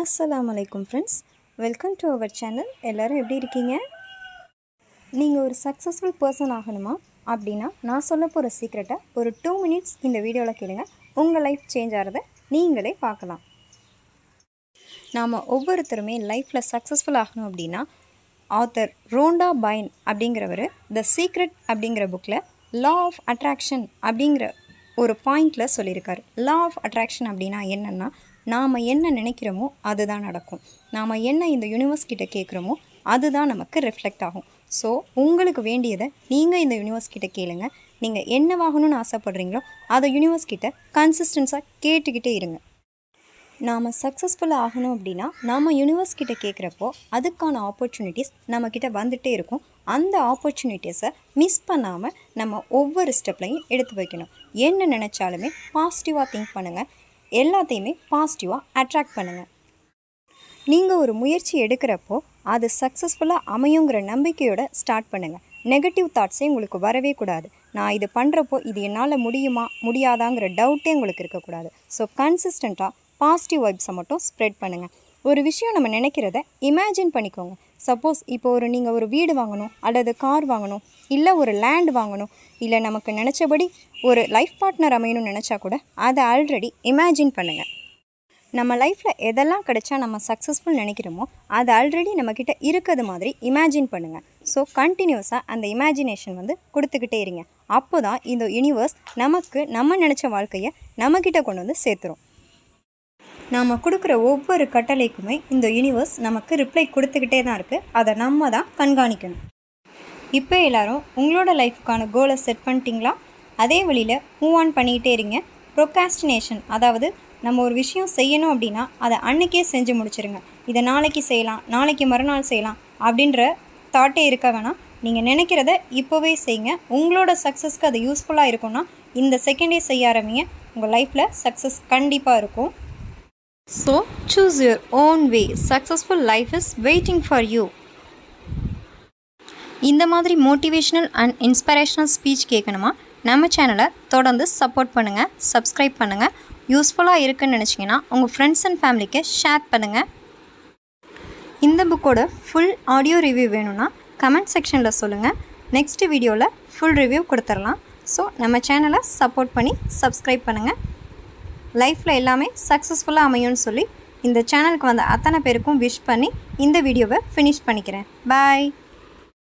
அஸ்லாம் அலைக்கும் friends welcome to our channel எல்லோரும் எப்படி இருக்கீங்க? நீங்கள் ஒரு சக்ஸஸ்ஃபுல் பர்சன் ஆகணுமா? அப்படின்னா நான் சொல்ல போகிற சீக்ரெட்டை ஒரு டூ மினிட்ஸ் இந்த வீடியோவில் கேளுங்க. உங்கள் லைஃப் சேஞ்ச் ஆகிறத நீங்களே பார்க்கலாம். நாம் ஒவ்வொருத்தருமே லைஃப்பில் சக்ஸஸ்ஃபுல் ஆகணும் அப்படின்னா ஆத்தர் ரோண்டா பைன் அப்படிங்கிறவர் த சீக்ரெட் அப்படிங்கிற புக்கில் லா ஆஃப் அட்ராக்ஷன் அப்படிங்கிற ஒரு பாயிண்டில் சொல்லியிருக்காரு. லா ஆஃப் அட்ராக்ஷன் அப்படின்னா என்னென்னா நாம் என்ன நினைக்கிறோமோ அதுதான் நடக்கும். நாம் என்ன இந்த யூனிவர்ஸ் கிட்ட கேட்குறோமோ அதுதான் நமக்கு ரிஃப்ளெக்ட் ஆகும். ஸோ உங்களுக்கு வேண்டியதை நீங்கள் இந்த யூனிவர்ஸ் கிட்ட கேளுங்க. நீங்கள் என்னவாகணும்னு ஆசைப்படுறீங்களோ அதை யூனிவர்ஸ் கிட்ட கன்சிஸ்டன்ஸாக கேட்டுக்கிட்டே இருங்க. நாம் சக்ஸஸ்ஃபுல்லாக ஆகணும் அப்படின்னா நாம் யூனிவர்ஸ் கிட்ட கேட்குறப்போ அதுக்கான ஆப்பர்ச்சுனிட்டிஸ் நம்மக்கிட்ட வந்துகிட்டே இருக்கும். அந்த ஆப்பர்ச்சுனிட்டிஸை மிஸ் பண்ணாமல் நம்ம ஒவ்வொரு ஸ்டெப்லையும் எடுத்து வைக்கணும். என்ன நினச்சாலுமே பாசிட்டிவாக திங்க் பண்ணுங்கள் எல்லாத்தையுமே பாசிட்டிவாக அட்ராக்ட் பண்ணுங்கள் நீங்கள் ஒரு முயற்சி எடுக்கிறப்போ அது சக்ஸஸ்ஃபுல்லாக அமையுங்கிற நம்பிக்கையோட ஸ்டார்ட் பண்ணுங்கள் நெகட்டிவ் தாட்ஸே உங்களுக்கு வரவே கூடாது. நான் இது பண்ணுறப்போ இது என்னால் முடியுமா முடியாதாங்கிற டவுட்டே உங்களுக்கு இருக்கக்கூடாது. ஸோ கன்சிஸ்டண்ட்டாக பாசிட்டிவ் வைப்ஸை மட்டும் ஸ்ப்ரெட் பண்ணுங்கள் ஒரு விஷயம் நம்ம நினைக்கிறத இமேஜின் பண்ணிக்கோங்க. சப்போஸ் இப்போ ஒரு நீங்கள் ஒரு வீடு வாங்கணும் அல்லது கார் வாங்கணும் இல்லை ஒரு லேண்ட் வாங்கணும் இல்லை நமக்கு நினச்சபடி ஒரு லைஃப் பார்ட்னர் அமையணும்னு நினச்சா கூட அதை ஆல்ரெடி இமேஜின் பண்ணுங்கள் நம்ம லைஃப்பில் எதெல்லாம் கிடைச்சா நம்ம சக்ஸஸ்ஃபுல் நினைக்கிறோமோ அது ஆல்ரெடி நம்மக்கிட்ட இருக்கிறது மாதிரி இமேஜின் பண்ணுங்கள் ஸோ கண்டினியூஸாக அந்த இமேஜினேஷன் வந்து கொடுத்துக்கிட்டே இருங்க. அப்போ தான் இந்த யூனிவர்ஸ் நமக்கு நம்ம நினச்ச வாழ்க்கையை நம்மக்கிட்ட கொண்டு வந்து சேர்த்துரும். நாம் கொடுக்குற ஒவ்வொரு கட்டளைக்குமே இந்த யூனிவர்ஸ் நமக்கு ரிப்ளை கொடுத்துக்கிட்டே தான் இருக்குது அதை நம்ம தான் கண்காணிக்கணும். இப்போ எல்லாரும் உங்களோட லைஃப்க்கான கோலை செட் பண்ணிட்டீங்களா? அதே வழியில் மூவ் ஆன் பண்ணிக்கிட்டே இருங்க. ப்ரொகாஸ்டினேஷன் அதாவது நம்ம ஒரு விஷயம் செய்யணும் அப்படின்னா அதை அன்னைக்கே செஞ்சு முடிச்சிருங்க. இதை நாளைக்கு செய்யலாம் நாளைக்கு மறுநாள் செய்யலாம் அப்படின்ற தாட்டே இருக்க வேணாம். நீங்கள் நினைக்கிறத இப்போவே செய்யுங்க. உங்களோட சக்ஸஸ்க்கு அது யூஸ்ஃபுல்லாக இருக்கும்னா இந்த செகண்டே செய்ய ஆரம்பிங்க. உங்கள் லைஃப்பில் சக்ஸஸ் கண்டிப்பாக இருக்கும். So choose your own way successful life is waiting for you இந்த மாதிரி மோட்டிவேஷ்னல் அண்ட் இன்ஸ்பிரேஷனல் ஸ்பீச் கேட்கணுமா? நம்ம சேனலை தொடர்ந்து சப்போர்ட் பண்ணுங்கள் சப்ஸ்கிரைப் பண்ணுங்கள் யூஸ்ஃபுல்லாக இருக்குன்னு நினச்சிங்கன்னா உங்கள் ஃப்ரெண்ட்ஸ் அண்ட் ஃபேமிலிக்கு ஷேர் பண்ணுங்கள் இந்த புக்கோட ஃபுல் ஆடியோ ரிவ்யூ வேணும்னா கமெண்ட் செக்ஷனில் சொல்லுங்கள் நெக்ஸ்ட் வீடியோவில் ஃபுல் ரிவ்யூ கொடுத்துடலாம். ஸோ நம்ம சேனலை சப்போர்ட் பண்ணி சப்ஸ்கிரைப் பண்ணுங்கள் லைஃப்பில் எல்லாமே சக்ஸஸ்ஃபுல்லாக அமையும்னு சொல்லி இந்த சேனலுக்கு வந்த அத்தனை பேருக்கும் விஷ் பண்ணி இந்த வீடியோவை ஃபினிஷ் பண்ணிக்கிறேன். பாய்